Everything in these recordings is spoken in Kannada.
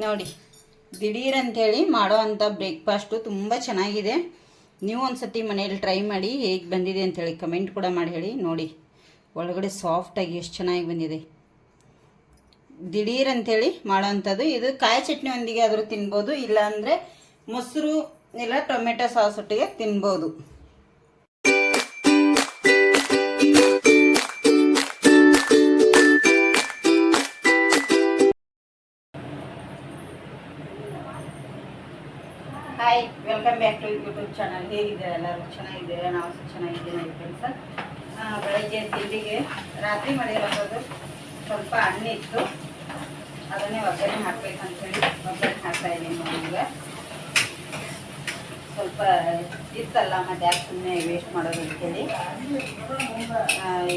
ನೋಡಿ ದಿಢೀರ್ ಅಂತೇಳಿ ಮಾಡೋ ಅಂಥ ಬ್ರೇಕ್ಫಾಸ್ಟು ತುಂಬ ಚೆನ್ನಾಗಿದೆ. ನೀವು ಒಂದು ಸತಿ ಮನೇಲಿ ಟ್ರೈ ಮಾಡಿ ಹೇಗೆ ಬಂದಿದೆ ಅಂತೇಳಿ ಕಮೆಂಟ್ ಕೂಡ ಮಾಡಿ ಹೇಳಿ. ನೋಡಿ, ಒಳಗಡೆ ಸಾಫ್ಟಾಗಿ ಎಷ್ಟು ಚೆನ್ನಾಗಿ ಬಂದಿದೆ. ದಿಢೀರ್ ಅಂತೇಳಿ ಮಾಡೋ ಅಂಥದ್ದು. ಇದು ಕಾಯಿ ಚಟ್ನಿ ಒಂದಿಗೆ ಆದರೂ ತಿನ್ಬೋದು, ಇಲ್ಲಾಂದರೆ ಮೊಸರು ಇಲ್ಲ ಟೊಮೆಟೊ ಸಾಸ್ ಒಟ್ಟಿಗೆ ತಿನ್ಬೋದು. Welcome back to YouTube channel ಹೇಗಿದ್ದೀರಾ ಎಲ್ಲರೂ ಚೆನ್ನಾಗಿದ್ದೀರಾ? ನಾವು ಸಹ ಚೆನ್ನಾಗಿದ್ದೀವಿ ಫ್ರೆಂಡ್ಸ್ ಬೆಳಗ್ಗೆ ತಿಂಡಿಗೆ ರಾತ್ರಿ ಮಾಡಿರೋದು ಸ್ವಲ್ಪ ಹಣ್ಣಿತ್ತು. ಅದನ್ನೇ ಒಗ್ಗರಣೆ ಹಾಕ್ಬೇಕಂತೇಳಿ ಒಗ್ಗರಣೆ ಹಾಕ್ತಾ ಇದ್ದೀನಿ ನಮಗೆ ಸ್ವಲ್ಪ ಇತ್ತಲ್ಲ, ಮತ್ತೆ ಯಾಕೆ ಸುಮ್ಮನೆ ವೇಸ್ಟ್ ಮಾಡೋದು ಅಂತೇಳಿ.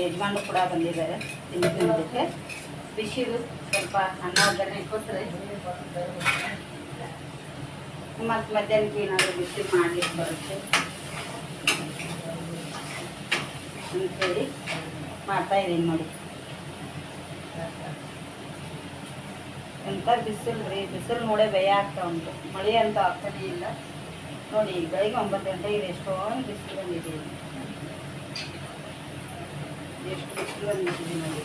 ಯಜಮಾನು ಕೂಡ ಬಂದಿದ್ದಾರೆ ತಿಂಡಿ ತಿನ್ನೋದಕ್ಕೆ ಬಿಸಿದು ಸ್ವಲ್ಪ ಅನ್ನ ಒಗ್ಗರಣೆ ಕೊಟ್ಟರೆ ಮತ್ತು ಮಧ್ಯಾಹ್ನಕ್ಕೆ ಏನಾದರೂ ಬಿಸಿ ಮಾಡಲಿಕ್ಕೆ ಬರುತ್ತೆ. ಅಂತೇಳಿ ಮಾಡ್ತಾ ಇದ್ದೀನಿ ನೋಡಿ. ಎಂಥ ಬಿಸಿಲು ರೀ, ಬಿಸಿಲು ನೋಡೇ ಭಯ ಆಗ್ತಾ ಉಂಟು. ಮಳೆ ಅಂತೂ ಆಗ್ತಾನೇ ಇಲ್ಲ. ನೋಡಿ ಬೆಳಿಗ್ಗೆ ಒಂಬತ್ತು ಗಂಟೆಗೆ ಎಷ್ಟೊಂದು ಬಿಸಿಲು ಬಂದಿದೆ. ಎಷ್ಟು ಬಿಸಿಲು ಬಂದಿದೆ ನೋಡಿ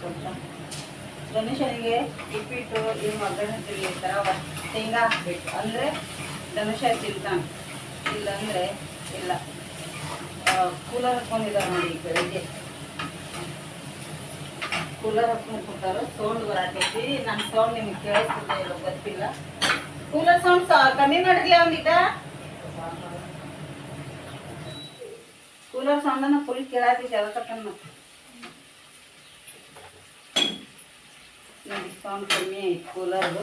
ಸ್ವಲ್ಪ ಧನುಷನಿಗೆ ಉಪ್ಪಿಟ್ಟು ಈ ಒಗ್ಗರಣೆ ತಿಳಿ ಈ ಥರ ಒ- ಶೇಂಗಾ ಹಾಕ್ಬೇಕು. ಅಂದರೆ ಧನುಷ ಇಲ್ಲ ಇಲ್ಲಾಂದರೆ ಇಲ್ಲ. ಕೂಲರ್ ಹಾಕೊಂಡಿದ್ದಾರೆ ನೋಡಿ ಬೆಳಿಗ್ಗೆ. ಕೂಲರ್ ಕೂತಾರೋ. ಸೌಂಡ್ ಬರಾಕೈತಿ. ನನ್ನ ಸೌಂಡ್ ನಿಮ್ಗೆ ಕೇಳಿಸ್ತಿಲ್ಲ ಇಲ್ಲ ಗೊತ್ತಿಲ್ಲ. ಕೂಲರ್ ಸೌಂಡ್ ಕಮ್ಮಿ ಮಾಡಿದ್ಯಾ ಅವನಿಗ ಕೂಲರ್ ಸೌಂಡನ್ನು ಫುಲ್ ಕೇಳಾಕಿದ್ದೆ ಅದಕ್ಕೆ ಮತ್ತೆ ನೋಡಿ ಸೌಂಡ್ ಕಮ್ಮಿ ಐತಿ ಕೂಲರ್ದು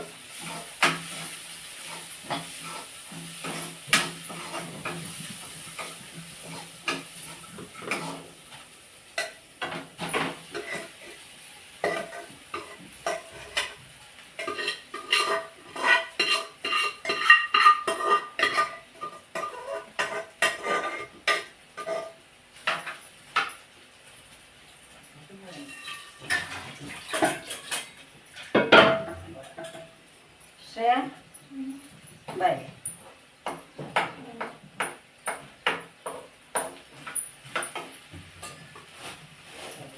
ಶ್ರೇಯಾ ಬಾಯ್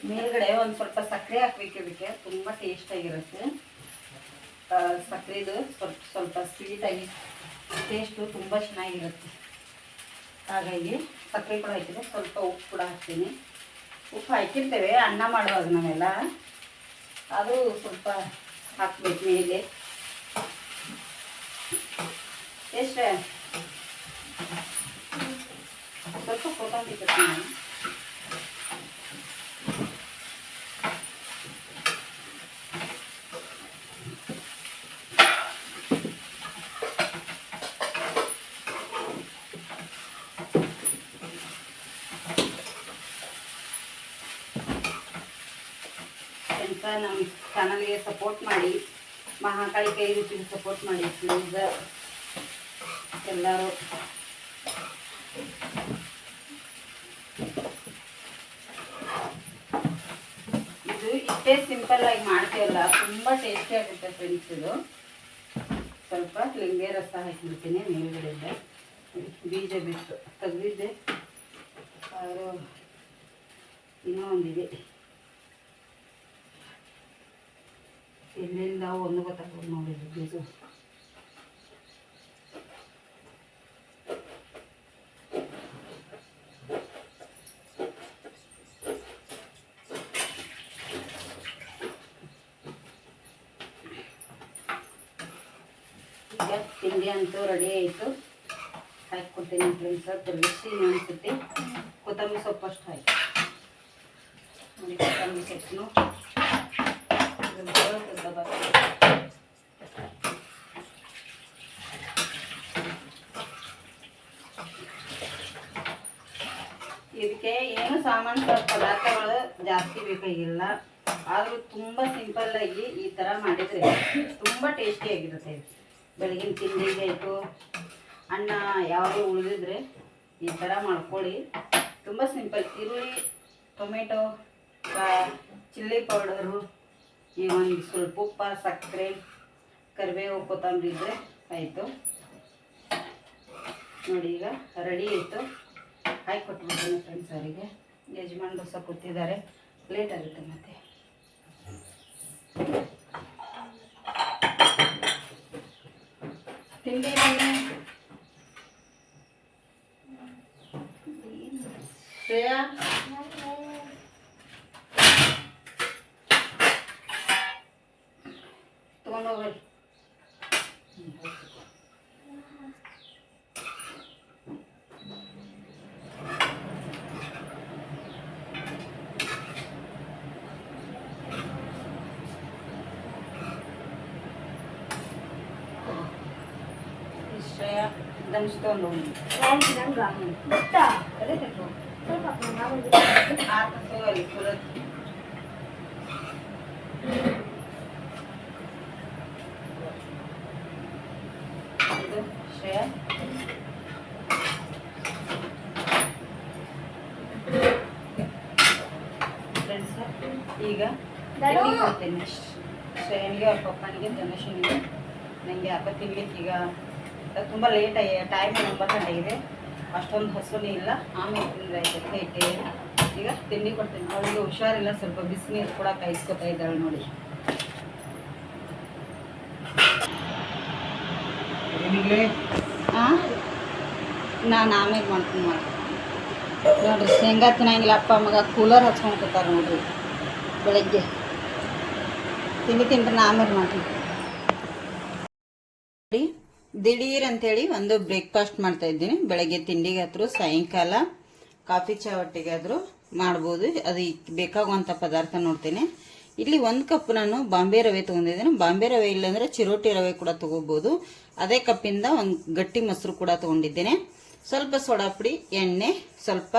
ಮೇಲ್ಗಡೆ ಒಂದು ಸ್ವಲ್ಪ ಸಕ್ಕರೆ ಹಾಕ್ಬೇಕು ಇದಕ್ಕೆ. ತುಂಬ ಟೇಸ್ಟಾಗಿರುತ್ತೆ ಸಕ್ಕರೆದು ಸ್ವಲ್ಪ ಸ್ವಲ್ಪ ಸ್ವೀಟಾಗಿ ಟೇಸ್ಟು ತುಂಬ ಚೆನ್ನಾಗಿರುತ್ತೆ. ಹಾಗಾಗಿ ಸಕ್ಕರೆ ಕೂಡ ಹಾಕಿದೆ ಸ್ವಲ್ಪ ಉಪ್ಪು ಕೂಡ ಹಾಕ್ತೀನಿ. ಉಪ್ಪು ಹಾಕಿರ್ತೇವೆ, ಅನ್ನ ಮಾಡುವಾಗ ನಾವೆಲ್ಲ. ಅದು ಸ್ವಲ್ಪ ಹಾಕ್ಬೇಕು ಮೇಲೆ. ಎಷ್ಟೇ? ಸ್ವಲ್ಪ ಕಟ್ಟಿ ನಾನು ಅಂತ ನಮ್ಮ ಚಾನಲ್ಗೆ ಸಪೋರ್ಟ್ ಮಾಡಿ, ಮಹಾಕಾಳಿ ಕೈ ರುಚಿಗೆ ಸಪೋರ್ಟ್ ಮಾಡಿ ಪ್ಲೀಸ್ ಎಲ್ಲರೂ. ಇದು ಇಷ್ಟೇ ಸಿಂಪಲ್ ಆಗಿ ಮಾಡ್ತೀವಲ್ಲ ತುಂಬ ಟೇಸ್ಟಿ ಆಗುತ್ತೆ ಫ್ರೆಂಡ್ಸ್ ಇದು. ಸ್ವಲ್ಪ ಲಿಂಬೆ ರಸ ಹಾಕಿಬಿಡ್ತೀನಿ ಮೇಲ್ಗಡೆಯಿಂದ. ಬೀಜ ಬಿಟ್ಟು ತೆಗೆದಿದ್ದೆ. ಇನ್ನೂ ಒಂದಿದೆ. ಎಲ್ಲೆಲ್ಲ ಒಂದು ಗೊತ್ತಾಗ್ತದೆ ನೋಡಿ ಈಗ ತಿಂಡಿ ಅಂತೂ ರೆಡಿ ಆಯಿತು. ಹಾಕ್ಕೊಡ್ತೀನಿ ಫ್ರೆಂಡ್ಸ್ ರುಚಿ ಅನಿಸುತ್ತೆ. ಕೊತ್ತಂಬರಿ ಸೊಪ್ಪು ಅಷ್ಟು ಹಾಕಿ ಕೊತ್ತಂಬರಿ ಸೊಪ್ಪು ಇದಕ್ಕೆ ಏನು ಸಾಮಾನು ಪದಾರ್ಥಗಳು ಜಾಸ್ತಿ ಬೇಕಾಗಿಲ್ಲ. ಆದರೂ ತುಂಬ ಸಿಂಪಲ್ ಆಗಿ ಈ ಥರ ಮಾಡಿದರೆ ತುಂಬ ಟೇಸ್ಟಿಯಾಗಿರುತ್ತೆ ಬೆಳಗಿನ ತಿಂಡಿಗೆ ಆಯಿತು, ಅನ್ನ ಯಾವುದು ಉಳಿದಿದ್ರೆ ಈ ಥರ ಮಾಡ್ಕೊಳ್ಳಿ. ತುಂಬ ಸಿಂಪಲ್ ಈರುಳ್ಳಿ ಟೊಮೆಟೊ ಚಿಲ್ಲಿ ಪೌಡರು ಈ ಒಂದು ಸ್ವಲ್ಪ ಉಪ್ಪ, ಸಕ್ಕರೆ, ಕರಿಬೇವು, ಕೊತ್ತಂಬರಿ ಇದ್ದರೆ ಆಯಿತು. ನೋಡಿ, ಈಗ ರೆಡಿ ಆಯಿತು ಹಾಕಿ ಕೊಟ್ಬಿಡ್ತೀನಿ ಫ್ರೆಂಡ್ಸ್ ಅವರಿಗೆ. ಯಜಮಾನ್ರು ಸಹ ಕೂತಿದ್ದಾರೆ ಲೇಟ್ ಆಗುತ್ತೆ ಮತ್ತೆ. ತಿಂಡಿ ಶ್ರೇಯಾ ತೊಗೊಂಡೋಗ್ರಿ ಶ್ರೇಯಾ ದಂಚ್ ತೊಗೊಂಡೋಗಿ ಅದೇ ತಗೋ ಆತ ತಗೋರಿ ಕುಲತ್ ಇದು ಶ್ರೇಯಾ ಫ್ರೆಂಡ್ಸ್ ಈಗ ತಿಂಡಿ ಕೊಡ್ತೀನಿ ಶ್ರೇಯನಿಗೆ ಅವ್ರ ಪಪ್ಪನಿಗೆ ಧನುಷನಿಗೆ ನನಗೆ ಅಪ್ಪ ತಿನ್ಲಿಕ್ಕೆ ಈಗ ತುಂಬ ಲೇಟ್ ಆಗಿ ಟೈಮ್ ಒಂಬತ್ತು ಗಂಟೆಗಿದೆ. ಅಷ್ಟೊಂದು ಹಸುನೇ ಇಲ್ಲ. ಆಮೇಲೆ ಇಟ್ಟೆ ಆಯ್ತು ಹೇಟೆ ಈಗ ತಿಂಡಿ ಕೊಡ್ತೀನಿ. ಅವಳಿಗೆ ಹುಷಾರಿಲ್ಲ ಸ್ವಲ್ಪ ಬಿಸಿನೀರು ಕೂಡ ಕಾಯಿಸ್ಕೊತಾ ಇದ್ದಾಳೆ ನೋಡಿ. ಹಾಂ ನಾನು ಆಮೇಲೆ ಮಾಡ್ತೀನಿ ಮಾಡಿ. ನೋಡ್ರಿ ಶೇಂಗಾ ತಿನ್ನಂಗಿಲ್ಲ. ಅಪ್ಪ ಮಗ ಕೂಲರ್ ಹಚ್ಕೊಂಡು ಕೂತಾರೆ ನೋಡ್ರಿ. ಬೆಳಗ್ಗೆ. ತಿಂಡಿ ತಿಂದ್ರೆ ನಾ ಆಮೇಲೆ ಮಾಡ್ತೀನಿ. ದಿಢೀರ್ ಅಂತೇಳಿ ಒಂದು ಬ್ರೇಕ್ಫಾಸ್ಟ್ ಮಾಡ್ತಾ ಇದ್ದೀನಿ. ಬೆಳಗ್ಗೆ ತಿಂಡಿಗಾದ್ರೂ ಸಾಯಂಕಾಲ ಕಾಫಿ ಚಾ ಮಾಡ್ಬೋದು. ಅದು ಬೇಕಾಗುವಂಥ ಪದಾರ್ಥ ನೋಡ್ತೀನಿ. ಇಲ್ಲಿ ಒಂದು ಕಪ್ ನಾನು ಬಾಂಬೆ ರವೆ ತೊಗೊಂಡಿದ್ದೀನಿ. ಬಾಂಬೆ ರವೆ ಇಲ್ಲಾಂದ್ರೆ ಚಿರೋಟಿ ರವೆ ಕೂಡ ತಗೋಬಹುದು ಅದೇ ಕಪ್ಪಿಂದ ಒಂದು ಗಟ್ಟಿ ಮೊಸರು ಕೂಡ ತೊಗೊಂಡಿದ್ದೇನೆ. ಸ್ವಲ್ಪ ಸೋಡಾ ಪುಡಿ, ಎಣ್ಣೆ, ಸ್ವಲ್ಪ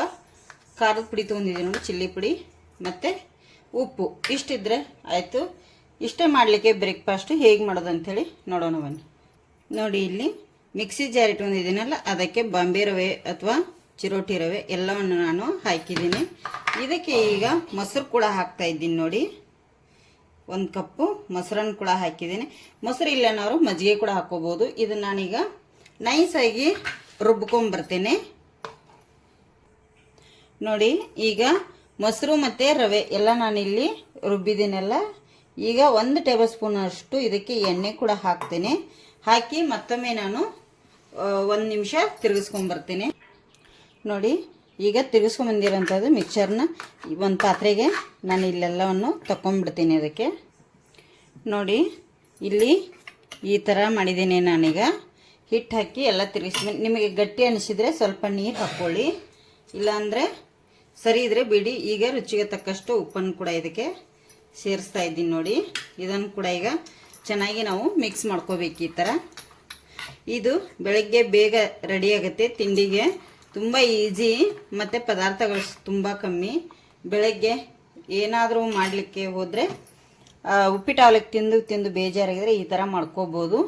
ಖಾರದ ಪುಡಿ ತೊಗೊಂಡಿದ್ದೀನಿ ನೋಡಿ, ಚಿಲ್ಲಿ ಪುಡಿ ಮತ್ತು ಉಪ್ಪು. ಇಷ್ಟಿದ್ರೆ ಆಯಿತು. ಇಷ್ಟೇ ಮಾಡಲಿಕ್ಕೆ ಬ್ರೇಕ್ಫಾಸ್ಟ್ ಹೇಗೆ ಮಾಡೋದು ಅಂಥೇಳಿ ನೋಡೋಣ ಬನ್ನಿ. ನೋಡಿ ಇಲ್ಲಿ ಮಿಕ್ಸಿ ಜಾರ್ ಇಟ್ಕೊಂಡಿದ್ದೀನಲ್ಲ ಅದಕ್ಕೆ ಬಾಂಬೆ ರವೆ ಅಥವಾ ಚಿರೋಟಿ ರವೆ ಎಲ್ಲವನ್ನು ನಾನು ಹಾಕಿದ್ದೀನಿ. ಇದಕ್ಕೆ ಈಗ ಮೊಸರು ಕೂಡ ಹಾಕ್ತಾ ಇದ್ದೀನಿ ನೋಡಿ. ಒಂದು ಕಪ್ಪು ಮೊಸರನ್ನು ಕೂಡ ಹಾಕಿದ್ದೀನಿ. ಮೊಸರು ಇಲ್ಲನವರು ಮಜ್ಜಿಗೆ ಕೂಡ ಹಾಕೋಬೋದು. ಇದನ್ನು ನಾನೀಗ ನೈಸಾಗಿ ರುಬ್ಕೊಂಬರ್ತೇನೆ ನೋಡಿ, ಈಗ ಮೊಸರು ಮತ್ತು ರವೆ ಎಲ್ಲ ನಾನಿಲ್ಲಿ ರುಬ್ಬಿದ್ದೀನಲ್ಲ. ಈಗ ಒಂದು ಟೇಬಲ್ ಸ್ಪೂನ್ ಅಷ್ಟು ಇದಕ್ಕೆ ಎಣ್ಣೆ ಕೂಡ ಹಾಕ್ತೇನೆ. ಹಾಕಿ ಮತ್ತೊಮ್ಮೆ ನಾನು ಒಂದು ನಿಮಿಷ ತಿರುಗಿಸ್ಕೊಂಬರ್ತೀನಿ ನೋಡಿ, ಈಗ ತಿರುಗಿಸ್ಕೊಂಬಂದಿರೋಂಥದ್ದು ಮಿಕ್ಸರ್ನ ಒಂದು ಪಾತ್ರೆಗೆ ನಾನು ಇಲ್ಲೆಲ್ಲವನ್ನು ತಗೊಂಡ್ಬಿಡ್ತೀನಿ ಅದಕ್ಕೆ. ನೋಡಿ, ಇಲ್ಲಿ ಈ ಥರ ಮಾಡಿದ್ದೀನಿ ನಾನೀಗ. ಹಿಟ್ಟು ಹಾಕಿ ಎಲ್ಲ ತಿರುಗಿಸಿ ನಿಮಗೆ ಗಟ್ಟಿ ಅನಿಸಿದರೆ ಸ್ವಲ್ಪ ನೀರು ಹಾಕ್ಕೊಳ್ಳಿ ಇಲ್ಲಾಂದರೆ ಸರಿ ಇದ್ರೆ ಬಿಡಿ. ಈಗ ರುಚಿಗೆ ತಕ್ಕಷ್ಟು ಉಪ್ಪನ್ನು ಕೂಡ ಇದಕ್ಕೆ ಸೇರಿಸ್ತಾ ಇದ್ದೀನಿ ನೋಡಿ. ಇದನ್ನು ಕೂಡ ಈಗ ಚೆನ್ನಾಗಿ ನಾವು ಮಿಕ್ಸ್ ಮಾಡ್ಕೋಬೇಕು ಈ ಥರ ಇದು ಬೆಳಗ್ಗೆ ಬೇಗ ರೆಡಿ ಆಗುತ್ತೆ. ತಿಂಡಿಗೆ ತುಂಬ ಈಸಿ ಮತ್ತು ಪದಾರ್ಥಗಳು ತುಂಬ ಕಮ್ಮಿ. ಬೆಳಗ್ಗೆ ಏನಾದರೂ ಮಾಡಲಿಕ್ಕೆ ಹೋದರೆ ಉಪ್ಪಿಟ್ಟು ಅವಲಕ್ಕಿ ತಿಂದು ತಿಂದು ಬೇಜಾರಾಗಿದ್ರೆ ಈ ಥರ ಮಾಡ್ಕೋಬೋದು.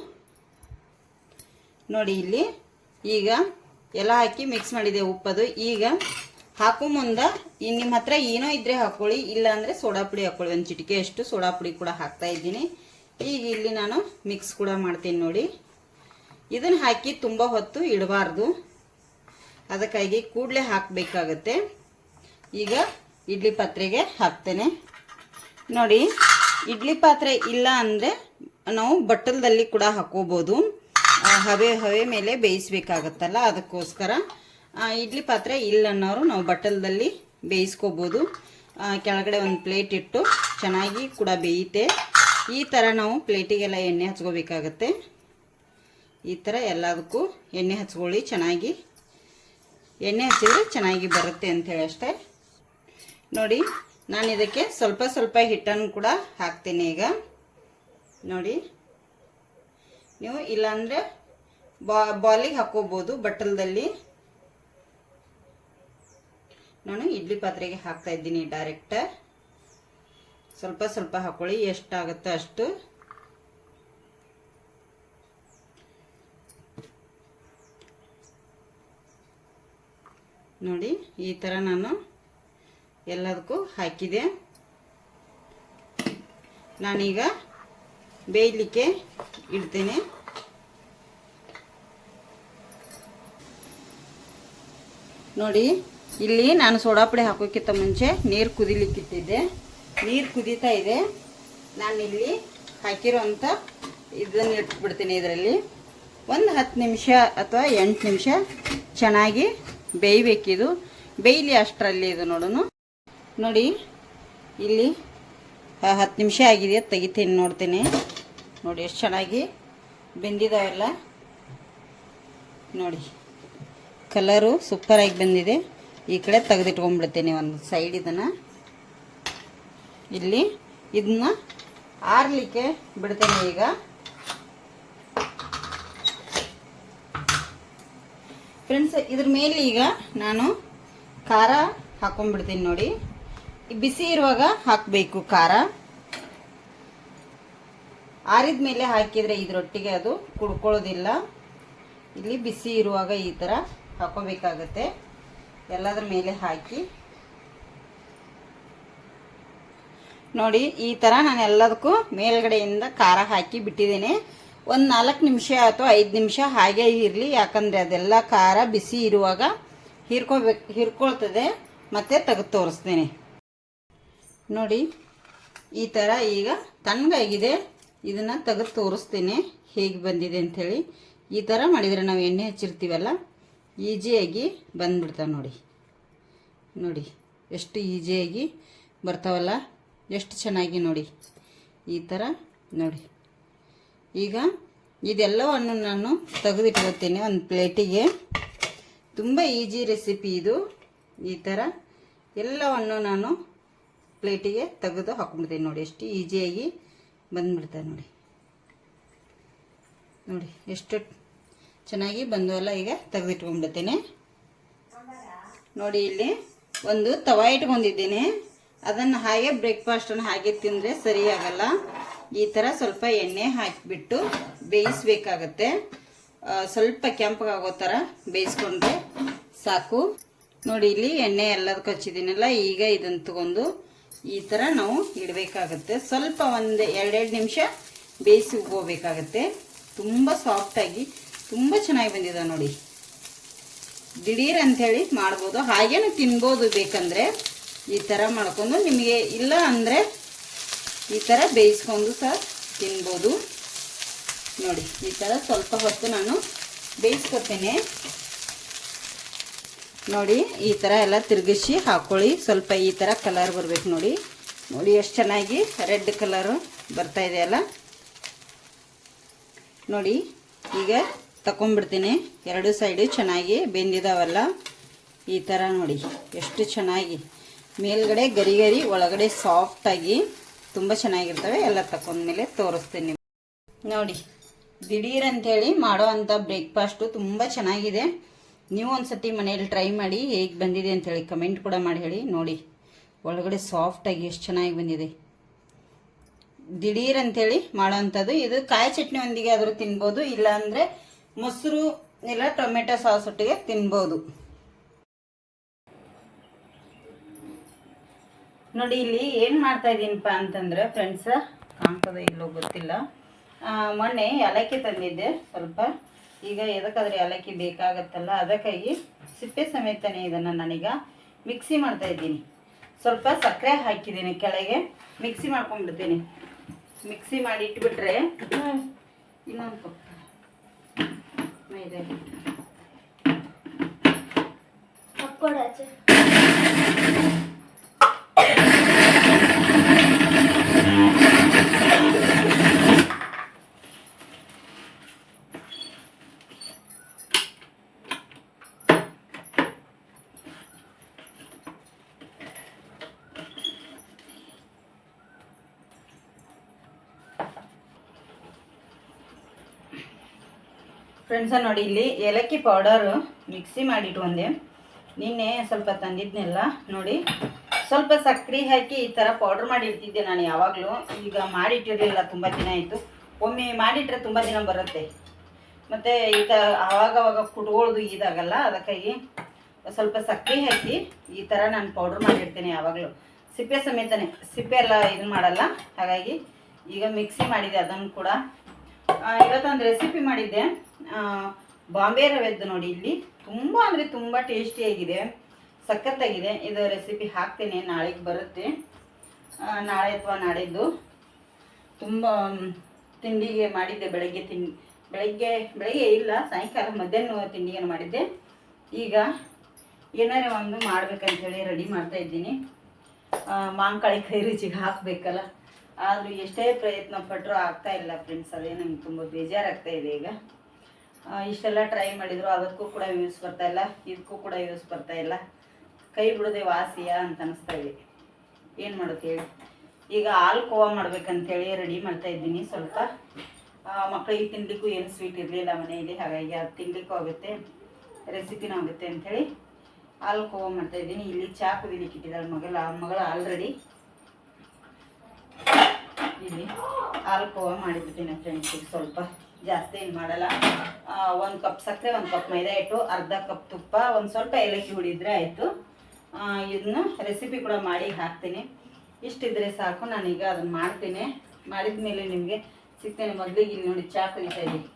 ನೋಡಿ ಇಲ್ಲಿ ಈಗ ಎಲ್ಲ ಹಾಕಿ ಮಿಕ್ಸ್ ಮಾಡಿದೆ ಉಪ್ಪದು. ಈಗ ಹಾಕೋ ಮುಂದೆ ಇನ್ನು ನಿಮ್ಮ ಹತ್ರ ಏನೋ ಇದ್ರೆ ಹಾಕೊಳ್ಳಿ ಇಲ್ಲ ಅಂದರೆ ಸೋಡಾ ಪುಡಿ ಹಾಕೊಳ್ಳಿ. ಒಂದು ಚಿಟಿಕೆ ಅಷ್ಟು ಸೋಡಾ ಪುಡಿ ಕೂಡ ಹಾಕ್ತಾ ಇದ್ದೀನಿ. ಈಗ ಇಲ್ಲಿ ನಾನು ಮಿಕ್ಸ್ ಕೂಡ ಮಾಡ್ತೀನಿ ನೋಡಿ. ಇದನ್ನು ಹಾಕಿ ತುಂಬ ಹೊತ್ತು ಇಡಬಾರ್ದು. ಅದಕ್ಕಾಗಿ ಕೂಡಲೇ ಹಾಕಬೇಕಾಗತ್ತೆ. ಈಗ ಇಡ್ಲಿ ಪಾತ್ರೆಗೆ ಹಾಕ್ತೇನೆ. ನೋಡಿ, ಇಡ್ಲಿ ಪಾತ್ರೆ ಇಲ್ಲ ಅಂದರೆ ನಾವು ಬಟ್ಟಲದಲ್ಲಿ ಕೂಡ ಹಾಕೋಬೋದು. ಹವೆ ಹವೆ ಮೇಲೆ ಬೇಯಿಸ್ಬೇಕಾಗತ್ತಲ್ಲ, ಅದಕ್ಕೋಸ್ಕರ. ಇಡ್ಲಿ ಪಾತ್ರೆ ಇಲ್ಲ ಅನ್ನೋರು ನಾವು ಬಟ್ಟಲದಲ್ಲಿ ಬೇಯಿಸ್ಕೋಬೋದು. ಕೆಳಗಡೆ ಒಂದು ಪ್ಲೇಟ್ ಇಟ್ಟು ಚೆನ್ನಾಗಿ ಕೂಡ ಬೇಯುತ್ತೆ ಈ ಥರ ನಾವು ಪ್ಲೇಟಿಗೆಲ್ಲ ಎಣ್ಣೆ ಹಚ್ಕೋಬೇಕಾಗತ್ತೆ. ಈ ಥರ ಎಲ್ಲದಕ್ಕೂ ಎಣ್ಣೆ ಹಚ್ಕೊಳ್ಳಿ, ಚೆನ್ನಾಗಿ. ಎಣ್ಣೆ ಹಚ್ಚಿದ್ರೆ ಚೆನ್ನಾಗಿ ಬರುತ್ತೆ ಅಂಥೇಳಿ ಅಷ್ಟೇ. ನೋಡಿ, ನಾನು ಇದಕ್ಕೆ ಸ್ವಲ್ಪ ಸ್ವಲ್ಪ ಹಿಟ್ಟನ್ನು ಕೂಡ ಹಾಕ್ತೀನಿ ಈಗ. ನೋಡಿ, ನೀವು ಇಲ್ಲಾಂದರೆ ಬಾ, ಬಾಲಿಗೆ ಹಾಕೋಬೋದು ಬಟ್ಟಲದಲ್ಲಿ. ನಾನು ಇಡ್ಲಿ ಪಾತ್ರೆಗೆ ಹಾಕ್ತಾ ಇದ್ದೀನಿ ಡೈರೆಕ್ಟ್. ಸ್ವಲ್ಪ ಸ್ವಲ್ಪ ಹಾಕೊಳ್ಳಿ. ಎಷ್ಟಾಗುತ್ತೆ ಅಷ್ಟು. ನೋಡಿ, ಈ ಥರ ನಾನು ಎಲ್ಲದಕ್ಕೂ ಹಾಕಿದೆ. ನಾನೀಗ ಬೇಯಲಿಕ್ಕೆ ಇಡ್ತೇನೆ. ನೋಡಿ, ಇಲ್ಲಿ ನಾನು ಸೋಡಾ ಪುಡಿ ಹಾಕೋಕ್ಕಿಂತ ಮುಂಚೆ ನೀರು ಕುದಿಲಿಕ್ಕಿಟ್ಟಿದ್ದೆ. ನೀರು ಕುದೀತಾ ಇದೆ. ನಾನು ಇಲ್ಲಿ ಹಾಕಿರೋಂಥ ಇದನ್ನು ಇಟ್ಬಿಡ್ತೀನಿ ಇದರಲ್ಲಿ. ಒಂದು ಹತ್ತು ನಿಮಿಷ ಅಥವಾ ಎಂಟು ನಿಮಿಷ ಚೆನ್ನಾಗಿ ಬೇಯಬೇಕಿದು. ಬೇಯಲಿ ಅಷ್ಟರಲ್ಲಿ ಇದು ನೋಡೋನು. ನೋಡಿ, ಇಲ್ಲಿ ಹತ್ತು ನಿಮಿಷ ಆಗಿದೆ, ತೆಗಿತೀನಿ, ನೋಡ್ತೀನಿ. ನೋಡಿ, ಎಷ್ಟು ಚೆನ್ನಾಗಿ ಬೆಂದಿದಾವೆಲ್ಲ ನೋಡಿ ಕಲರು ಸೂಪರಾಗಿ ಬಂದಿದೆ. ಈ ಕಡೆ ತೆಗೆದಿಟ್ಕೊಂಡ್ಬಿಡ್ತೀನಿ ಒಂದು ಸೈಡ್ ಇದನ್ನು. ಇಲ್ಲಿ ಇದನ್ನ ಆರ್ಲಿಕ್ಕೆ ಬಿಡ್ತೇನೆ ಈಗ. ಫ್ರೆಂಡ್ಸ್ ಇದ್ರ ಮೇಲೆ ಈಗ ನಾನು ಖಾರ ಹಾಕೊಂಡ್ಬಿಡ್ತೀನಿ ನೋಡಿ. ಬಿಸಿ ಇರುವಾಗ ಹಾಕಬೇಕು ಖಾರ. ಆರಿದ ಮೇಲೆ ಹಾಕಿದರೆ ಇದ್ರೊಟ್ಟಿಗೆ ಅದು ಕುಡ್ಕೊಳ್ಳೋದಿಲ್ಲ. ಇಲ್ಲಿ ಬಿಸಿ ಇರುವಾಗ ಈ ಥರ ಹಾಕೋಬೇಕಾಗತ್ತೆ. ಎಲ್ಲದ್ರ ಮೇಲೆ ಹಾಕಿ ನೋಡಿ, ಈ ಥರ ನಾನು ಎಲ್ಲದಕ್ಕೂ ಮೇಲ್ಗಡೆಯಿಂದ ಖಾರ ಹಾಕಿ ಬಿಟ್ಟಿದ್ದೀನಿ. ಒಂದು ನಾಲ್ಕು ನಿಮಿಷ ಅಥವಾ ಐದು ನಿಮಿಷ ಹಾಗೆ ಇರಲಿ, ಯಾಕಂದರೆ ಅದೆಲ್ಲ ಖಾರ ಬಿಸಿ ಇರುವಾಗ ಹೀರ್ಕೋಬೇಕು ಹೀರ್ಕೊಳ್ತದೆ, ಮತ್ತೆ ತೆಗೆದು ತೋರಿಸ್ತೇನೆ. ನೋಡಿ, ಈ ಥರ ಈಗ ತಣ್ಣಗಾಗಿದೆ. ಇದನ್ನು ತೆಗೆದು ತೋರಿಸ್ತೀನಿ, ಹೇಗೆ ಬಂದಿದೆ ಅಂಥೇಳಿ. ಈ ಥರ ಮಾಡಿದರೆ ನಾವು ಎಣ್ಣೆ ಹಚ್ಚಿರ್ತೀವಲ್ಲ, ಈಜಿಯಾಗಿ ಬಂದ್ಬಿಡ್ತಾವೆ ನೋಡಿ. ನೋಡಿ, ಎಷ್ಟು ಈಜಿಯಾಗಿ ಬರ್ತಾವಲ್ಲ. ಎಷ್ಟು ಚೆನ್ನಾಗಿ ನೋಡಿ. ಈ ಥರ ನೋಡಿ. ಈಗ ಇದೆಲ್ಲವನ್ನು ನಾನು ತೆಗೆದಿಟ್ಕೊತೀನಿ ಒಂದು ಪ್ಲೇಟಿಗೆ. ತುಂಬ ಈಜಿ ರೆಸಿಪಿ ಇದು. ಈ ಥರ ಎಲ್ಲವನ್ನು ನಾನು ಪ್ಲೇಟಿಗೆ ತೆಗೆದು ಹಾಕೊಂಡ್ಬಿಡ್ತೀನಿ ನೋಡಿ. ಎಷ್ಟು ಈಜಿಯಾಗಿ ಬಂದ್ಬಿಡ್ತದೆ ನೋಡಿ. ನೋಡಿ, ಎಷ್ಟು ಚೆನ್ನಾಗಿ ಬಂದವಲ್ಲ ಈಗ ತೆಗೆದಿಟ್ಕೊಂಡ್ಬಿಡ್ತೀನಿ. ನೋಡಿ, ಇಲ್ಲಿ ಒಂದು ತವ ಇಟ್ಕೊಂಡಿದ್ದೀನಿ. ಅದನ್ನು ಹಾಗೆ ಬ್ರೇಕ್ಫಾಸ್ಟನ್ನು ಹಾಗೆ ತಿಂದರೆ ಸರಿಯಾಗಲ್ಲ ಈ ಥರ ಸ್ವಲ್ಪ ಎಣ್ಣೆ ಹಾಕಿಬಿಟ್ಟು ಬೇಯಿಸಬೇಕಾಗತ್ತೆ. ಸ್ವಲ್ಪ ಕೆಂಪಗಾಗೋ ಥರ ಬೇಯಿಸ್ಕೊಂಡ್ರೆ ಸಾಕು. ನೋಡಿ, ಇಲ್ಲಿ ಎಣ್ಣೆ ಎಲ್ಲದಕ್ಕೂ ಹಚ್ಚಿದ್ದೀನಲ್ಲ ಈಗ ಇದನ್ನು ತಗೊಂಡು ಈ ಥರ ನಾವು ಇಡಬೇಕಾಗತ್ತೆ. ಸ್ವಲ್ಪ ಒಂದು ಎರಡೆರಡು ನಿಮಿಷ ಬೇಯಿಸಿ ಉಬ್ಬೋಬೇಕಾಗತ್ತೆ ತುಂಬ ಸಾಫ್ಟಾಗಿ ತುಂಬ ಚೆನ್ನಾಗಿ ಬಂದಿದೆ ನೋಡಿ. ದಿಢೀರ್ ಅಂಥೇಳಿ ಮಾಡ್ಬೋದು. ಹಾಗೇನು ತಿನ್ಬೋದು ಬೇಕಂದರೆ. ಈ ಥರ ಮಾಡ್ಕೊಂಡು ನಿಮಗೆ ಇಲ್ಲ ಅಂದರೆ ಈ ಥರ ಬೇಯಿಸ್ಕೊಂಡು ಸಹ ತಿನ್ಬೋದು. ನೋಡಿ, ಈ ಥರ ಸ್ವಲ್ಪ ಹೊತ್ತು ನಾನು ಬೇಯಿಸ್ಕೊತೇನೆ ನೋಡಿ, ಈ ಥರ ಎಲ್ಲ ತಿರುಗಿಸಿ ಹಾಕ್ಕೊಳ್ಳಿ ಸ್ವಲ್ಪ ಈ ಥರ ಕಲರ್ ಬರಬೇಕು ನೋಡಿ. ನೋಡಿ, ಎಷ್ಟು ಚೆನ್ನಾಗಿ ರೆಡ್ ಕಲರು ಬರ್ತಾ ಇದೆಯಲ್ಲ ನೋಡಿ, ಈಗ ತಗೊಂಡ್ಬಿಡ್ತೀನಿ ಎರಡು ಸೈಡು ಚೆನ್ನಾಗಿ ಬೆಂದಿದಾವಲ್ಲ. ಈ ಥರ ನೋಡಿ, ಎಷ್ಟು ಚೆನ್ನಾಗಿ. ಮೇಲ್ಗಡೆ ಗರಿ ಗರಿ, ಒಳಗಡೆ ಸಾಫ್ಟಾಗಿ ತುಂಬ ಚೆನ್ನಾಗಿರ್ತವೆ. ಎಲ್ಲ ತಕೊಂಡ್ಮೇಲೆ ತೋರಿಸ್ತೀನಿ ನೋಡಿ, ದಿಢೀರ್ ಅಂಥೇಳಿ ಮಾಡೋ ಅಂಥ ಬ್ರೇಕ್ಫಾಸ್ಟು ತುಂಬ ಚೆನ್ನಾಗಿದೆ. ನೀವು ಒಂದ್ಸತಿ ಮನೆಯಲ್ಲಿ ಟ್ರೈ ಮಾಡಿ ಹೇಗೆ ಬಂದಿದೆ ಅಂಥೇಳಿ ಕಮೆಂಟ್ ಕೂಡ ಮಾಡಿ ಹೇಳಿ. ನೋಡಿ, ಒಳಗಡೆ ಸಾಫ್ಟಾಗಿ ಎಷ್ಟು ಚೆನ್ನಾಗಿ ಬಂದಿದೆ. ದಿಢೀರ್ ಅಂತೇಳಿ ಮಾಡೋವಂಥದ್ದು ಇದು ಕಾಯಿ ಚಟ್ನಿಯೊಂದಿಗೆ ಆದರೂ ತಿನ್ಬೋದು ಇಲ್ಲ ಅಂದರೆ ಮೊಸರು, ಇಲ್ಲ ಟೊಮೆಟೊ ಸಾಸ್ ಒಟ್ಟಿಗೆ ತಿನ್ಬೋದು. ನೋಡಿ, ಇಲ್ಲಿ ಏನು ಮಾಡ್ತಾ ಇದ್ದೀನಪ್ಪ ಅಂತಂದ್ರೆ ಫ್ರೆಂಡ್ಸ ಕಾಣ್ತದೆ ಇಲ್ಲೋ ಗೊತ್ತಿಲ್ಲ. ಮೊನ್ನೆ ಏಲಕ್ಕಿ ತಂದಿದ್ದೆ ಸ್ವಲ್ಪ. ಈಗ ಎದಕ್ಕಾದ್ರೆ ಏಲಕ್ಕಿ ಬೇಕಾಗತ್ತಲ್ಲ, ಅದಕ್ಕಾಗಿ ಸಿಪ್ಪೆ ಸಮೇತನೇ ಇದನ್ನು ನಾನೀಗ ಮಿಕ್ಸಿ ಮಾಡ್ತಾ ಇದ್ದೀನಿ. ಸ್ವಲ್ಪ ಸಕ್ಕರೆ ಹಾಕಿದ್ದೀನಿ ಕೆಳಗೆ ಮಿಕ್ಸಿ ಮಾಡ್ಕೊಂಡ್ಬಿಡ್ತೀನಿ. ಮಿಕ್ಸಿ ಮಾಡಿ ಇಟ್ಬಿಟ್ರೆ ಇನ್ನೊಂದು ಕಪ್. ಫ್ರೆಂಡ್ಸ ನೋಡಿ ಇಲ್ಲಿ ಏಲಕ್ಕಿ ಪೌಡರು ಮಿಕ್ಸಿ ಮಾಡಿಟ್ಕೊಂಡೆ ನಿನ್ನೆ ಸ್ವಲ್ಪ ತಂದಿದ್ನೆಲ್ಲ ನೋಡಿ. ಸ್ವಲ್ಪ ಸಕ್ಕರೆ ಹಾಕಿ ಈ ಥರ ಪೌಡ್ರ್ ಮಾಡಿ ಇಡ್ತಿದ್ದೆ ನಾನು ಯಾವಾಗಲೂ. ಈಗ ಮಾಡಿಟ್ಟಿರಲಿಲ್ಲ ತುಂಬ ದಿನ ಆಯಿತು. ಒಮ್ಮೆ ಮಾಡಿಟ್ರೆ ತುಂಬ ದಿನ ಬರುತ್ತೆ. ಮತ್ತು ಈ ಥರ ಆವಾಗವಾಗ ಕುಟ್ಕೊಳ್ಳೋದು ಇದಾಗಲ್ಲ, ಅದಕ್ಕಾಗಿ ಸ್ವಲ್ಪ ಸಕ್ಕರೆ ಹಾಕಿ ಈ ಥರ ನಾನು ಪೌಡ್ರ್ ಮಾಡಿರ್ತೇನೆ ಯಾವಾಗಲೂ. ಸಿಪ್ಪೆ ಸಮೇತನೇ, ಸಿಪ್ಪೆ ಎಲ್ಲ ಇದು ಮಾಡಲ್ಲ. ಹಾಗಾಗಿ ಈಗ ಮಿಕ್ಸಿ ಮಾಡಿದೆ ಅದನ್ನು ಕೂಡ. ಇವತ್ತೊಂದು ರೆಸಿಪಿ ಮಾಡಿದ್ದೆ. ಬಾಂಬೆ ರವೆದ್ದು ನೋಡಿ ಇಲ್ಲಿ. ತುಂಬ ಅಂದರೆ ತುಂಬ ಟೇಸ್ಟಿಯಾಗಿದೆ ಸಖತ್ತಾಗಿದೆ. ಇದು ರೆಸಿಪಿ ಹಾಕ್ತೀನಿ. ನಾಳೆಗೆ ಬರುತ್ತೆ. ನಾಳೆ ಅಥವಾ ನಾಡಿದ್ದು. ತುಂಬ ತಿಂಡಿಗೆ ಮಾಡಿದ್ದೆ. ಬೆಳಗ್ಗೆ ತಿಂಡಿ ಬೆಳಗ್ಗೆ ಬೆಳಗ್ಗೆ ಇಲ್ಲ, ಸಾಯಂಕಾಲ ಮಧ್ಯಾಹ್ನ ತಿಂಡಿಗೆ ಮಾಡಿದ್ದೆ. ಈಗ ಏನಾರೇ ಒಂದು ಮಾಡ್ಬೇಕಂತೇಳಿ ರೆಡಿ ಮಾಡ್ತಾ ಇದ್ದೀನಿ. ಮಾಂಕಾಳಿ ಕೈ ರುಚಿಗೆ ಹಾಕಬೇಕಲ್ಲ. ಆದರೂ ಎಷ್ಟೇ ಪ್ರಯತ್ನ ಪಟ್ಟರೂ ಆಗ್ತಾ ಇಲ್ಲ ಫ್ರೆಂಡ್ಸ್ ಅದೇ ನಂಗೆ ತುಂಬ ಬೇಜಾರಾಗ್ತಾ ಇದೆ ಈಗ. ಇಷ್ಟೆಲ್ಲ ಟ್ರೈ ಮಾಡಿದ್ರು. ಅದಕ್ಕೂ ಕೂಡ ವ್ಯೂಸ್ ಇಲ್ಲ. ಇದಕ್ಕೂ ಕೂಡ ವ್ಯೂಸ್ ಬರ್ತಾ ಇಲ್ಲ. ಕೈ ಬಿಡದೆ ವಾಸಿಯ ಅಂತ ಅನಿಸ್ತಾ ಇದೆ. ಏನು ಹೇಳಿ? ಈಗ ಹಾಲು ಕೋವಾ ಮಾಡ್ಬೇಕಂತೇಳಿ ರೆಡಿ ಮಾಡ್ತಾ ಇದ್ದೀನಿ ಸ್ವಲ್ಪ. ಮಕ್ಕಳಿಗೆ ತಿನ್ಲಿಕ್ಕೂ ಏನು ಸ್ವೀಟ್ ಇರಲಿಲ್ಲ ಮನೆಯಲ್ಲಿ, ಹಾಗಾಗಿ ಅದು ತಿನ್ಲಿಕ್ಕೂ ಆಗುತ್ತೆ ರೆಸಿಪಿನೂ ಆಗುತ್ತೆ ಅಂಥೇಳಿ ಹಾಲು ಕೋವಾ ಮಾಡ್ತಾ ಇದ್ದೀನಿ. ಇಲ್ಲಿ ಚಾ ಕುದಿಲಿಕ್ಕೆ ಇಟ್ಟಿದ್ದಾಳೆ ಮಗಳ ಮಗಳ ಆಲ್ರೆಡಿ ಇಲ್ಲಿ ಹಾಲು ಕೋವಾ ಮಾಡಿಬಿಟ್ಟಿನಿ ಫ್ರೆಂಡ್ಸಿಗೆ ಸ್ವಲ್ಪ. ಜಾಸ್ತಿ ಏನು ಮಾಡಲ್ಲ. ಒಂದು ಕಪ್ ಸಕ್ಕರೆ, ಒಂದು ಕಪ್ ಮೈದಾ ಹಿಟ್ಟು, ಅರ್ಧ ಕಪ್ ತುಪ್ಪ, ಒಂದು ಸ್ವಲ್ಪ ಏಲಕ್ಕಿ ಹುಡಿದ್ರೆ ಆಯಿತು. ಇದನ್ನ ರೆಸಿಪಿ ಕೂಡ ಮಾಡಿ ಹಾಕ್ತೀನಿ. ಇಷ್ಟಿದ್ರೆ ಸಾಕು, ನಾನೀಗ ಅದನ್ನು ಮಾಡ್ತೀನಿ. ಮಾಡಿದ ಮೇಲೆ ನಿಮಗೆ ಸಿಗ್ತೇನೆ ಮೊದಲಿಗೆ ಇಲ್ಲಿ ನೋಡಿ ಚಹಾ ಕುಡಿತಾ ಇದ್ದೀನಿ.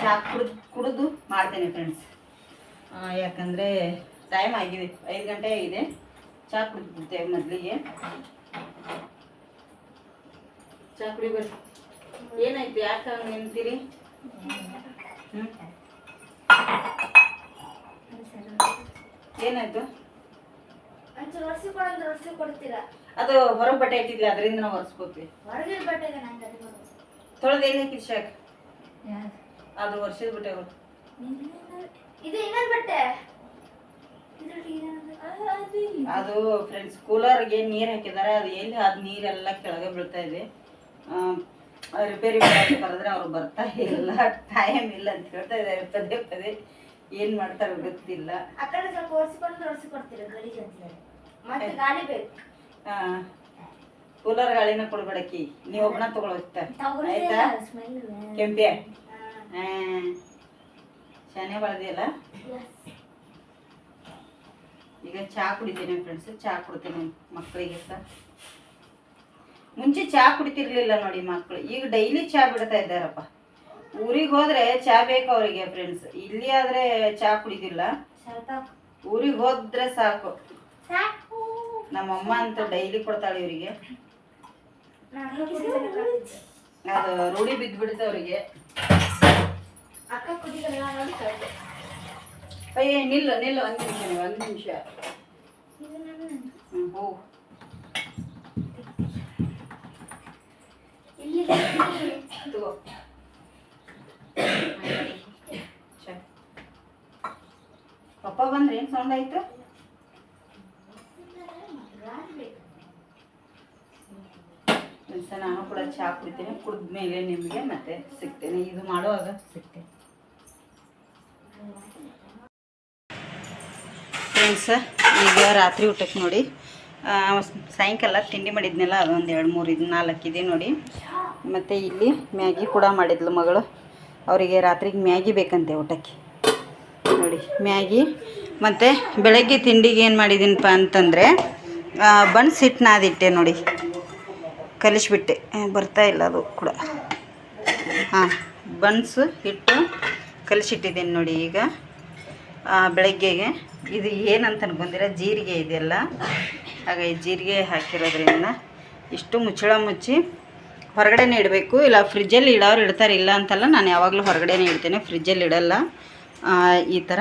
ಚಹಾ ಕುಡಿದು ಕುಡಿದು ಮಾಡ್ತೇನೆ ಫ್ರೆಂಡ್ಸ್ ಯಾಕಂದರೆ ಟೈಮ್ ಆಗಿದೆ, ಐದು ಗಂಟೆ ಆಗಿದೆ. ಚಹಾ ಕುಡಿದ್ಬಿಡ್ತೇವೆ ಮೊದಲಿಗೆ. ಚಹಾ ಕುಡಿಬೇಕು ಏನಾಯ್ತು, ಯಾಕೆ ನಿಂತೀರಿ? ಏನಾಯ್ತು? ಒಂಚೂರು ಒರ್ಸಿ ಕೊಡಂದ್ರೆ ಒರ್ಸಿ ಕೊಡ್ತೀರಾ? ಅದು ಹೊರಗೆ ಬಟ್ಟೆ ಇಟ್ಟಿದ್ಲಿ ಅದರಿಂದ ನಾವು ಒರೆಸ್ಕೋತೀವಿ ಹೊರಗಿನ ಬಟ್ಟೆಗೆ ನಂಗೆ ಅದು. ತೊಳೆದು ಹಾಕಿದ್ ಶಾಕ್ ಅದು ವರ್ಷದ ಬಟ್ಟೆ. ಇದು ಇನ್ನೊಂದು ಬಟ್ಟೆ. ಅದು ಫ್ರೆಂಡ್ಸ್ ಕೂಲರ್ಗೆ ನೀರು ಹಾಕಿದ್ದಾರೆ ಅದು ಎಲ್ಲಿ ಅದು ನೀರೆಲ್ಲ ಕೆಳಗೆ ಬೀಳ್ತಾ ಇದೆ. ರಿಪೇರಿ ಬರೆದ್ರೆ ಅವ್ರು ಬರ್ತಾ ಇಲ್ಲ ಟೈಮ್ ಇಲ್ಲ ಅಂತ ಹೇಳ್ತಾ ಇದ್ದಾರೆ ಪದೇ ಪದೇ ಏನು ಮಾಡ್ತಾರೆ ಗೊತ್ತಿಲ್ಲ. ಆ ಕಡೆ ಸ್ವಲ್ಪ ಒರ್ಸಿಕೊಂಡ್ರೆ ಒರ್ಸಿ ಕೊಡ್ತೀರಾ ಗಲೀಜ್ ಅಂತ ಮತ್ತೆ ಬೇಕು. ಕೂಲರ್ ಗಾಳಿನ ಕೊಡ್ಬೇಡಕ್ಕಿ. ನೀ ಒಬ್ಬನ ತಗೊಳ್ತಾ ಆಯ್ತಾ? ಕೆಂಪೆ? ಶಾನೆ ಬಳದಿಯಲ್ಲ? ಈಗ ಚಹಾ ಕುಡಿತೀನಿ ಫ್ರೆಂಡ್ಸ್ ಚಹಾ ಕುಡ್ತೀನಿ ಮಕ್ಕಳಿಗೆ ಸಹ ಮುಂಚೆ ಚಹಾ ಕುಡಿತಿರ್ಲಿಲ್ಲ ನೋಡಿ ಮಕ್ಕಳು ಈಗ ಡೈಲಿ ಚಹಾ ಬಿಡ್ತಾ ಇದ್ದಾರಪ್ಪ. ಊರಿಗೆ ಹೋದ್ರೆ ಚಹಾ ಬೇಕು ಅವರಿಗೆ ಫ್ರೆಂಡ್ಸ್ ಇಲ್ಲಿ ಆದ್ರೆ ಚಹಾ ಕುಡಿದಿಲ್ಲ ಊರಿಗೆ ಹೋದ್ರೆ ಸಾಕು. ನಮ್ಮಮ್ಮ ಅಂತ ಡೈಲಿ ಕೊಡ್ತಾಳೆ ಇವರಿಗೆ. ಅದು ರೂಢಿ ಬಿದ್ದು ಬಿಡುತ್ತೆ ಅವರಿಗೆ ಅಯ್ಯ ನಿಲ್ಲು ನಿಲ್ಲು ಒಂದು ನಿಮಿಷ ನೀವು ಒಂದು ನಿಮಿಷ. ಹ್ಞೂ ತಗೋ. ಪಪ್ಪ ಬಂದ್ರೆ ಏನು ಸೌಂಡ್ ಆಯ್ತು ಗಾಳಿ ಬೇಕು. ಒಂದ್ಸ ನಾನು ಕೂಡ ಚಾ ಕುಡಿತೀನಿ. ಕುಡಿದ ಮೇಲೆ ನಿಮಗೆ ಮತ್ತೆ ಸಿಗ್ತೇನೆ. ಇದು ಮಾಡುವಾಗ ಸಿಗ್ತೇನೆ. ಫ್ರೆಂಡ್ಸ್ ಈಗ ರಾತ್ರಿ ಊಟಕ್ಕೆ ನೋಡಿ. ಸಾಯಂಕಾಲ ತಿಂಡಿ ಮಾಡಿದ್ನೆಲ್ಲ, ಅದೊಂದು ಎರಡು ಮೂರು ಇದು ನಾಲ್ಕು ಇದೆ ನೋಡಿ. ಮತ್ತು ಇಲ್ಲಿ ಮ್ಯಾಗಿ ಕೂಡ ಮಾಡಿದ್ಲು ಮಗಳು. ಅವರಿಗೆ ರಾತ್ರಿಗೆ ಮ್ಯಾಗಿ ಬೇಕಂತೆ ಊಟಕ್ಕೆ. ನೋಡಿ, ಮ್ಯಾಗಿ. ಮತ್ತು ಬೆಳಗ್ಗೆ ತಿಂಡಿಗೆ ಏನು ಮಾಡಿದ್ದೀನಪ್ಪ ಅಂತಂದರೆ ಬನ್ಸ್ ಹಿಟ್ಟು ನಾದಿಟ್ಟೆ ನೋಡಿ. ಕಲಿಸ್ಬಿಟ್ಟೆ. ಬರ್ತಾ ಇಲ್ಲ ಅದು ಕೂಡ. ಹಾಂ, ಬನ್ಸ್ ಹಿಟ್ಟು ಕಲಿಸಿಟ್ಟಿದ್ದೀನಿ ನೋಡಿ ಈಗ. ಬೆಳಗ್ಗೆಗೆ. ಇದು ಏನಂತ ಅನ್ಕೊಂತೀರ ಜೀರಿಗೆ ಇದೆಲ್ಲ ಹಾಗಾಗಿ ಜೀರಿಗೆ ಹಾಕಿರೋದ್ರಿಂದ ಇಷ್ಟು ಮುಚ್ಚಳ ಮುಚ್ಚಿ ಹೊರಗಡೆನೇ ಇಡಬೇಕು. ಇಲ್ಲ ಫ್ರಿಜ್ಜಲ್ಲಿ ಇಡೋರು ಇಡ್ತಾರೆ, ಇಲ್ಲ ಅಂತಲ್ಲ, ನಾನು ಯಾವಾಗಲೂ ಹೊರಗಡೆನೇ ಇಡ್ತೇನೆ ಫ್ರಿಜ್ಜಲ್ಲಿ ಇಡಲ್ಲ. ಈ ಥರ.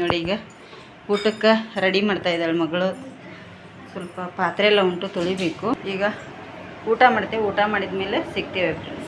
ನೋಡಿ ಈಗ ಊಟಕ್ಕೆ ರೆಡಿ ಮಾಡ್ತಾ ಇದ್ದಾಳೆ ಮಗಳು. ಸ್ವಲ್ಪ ಪಾತ್ರೆ ಎಲ್ಲ ಉಂಟು, ತೊಳಿಬೇಕು. ಈಗ ಊಟ ಮಾಡ್ತೇವೆ. ಊಟ ಮಾಡಿದ ಮೇಲೆ ಸಿಗ್ತೇವೆ ಫ್ರೆಂಡ್ಸ್.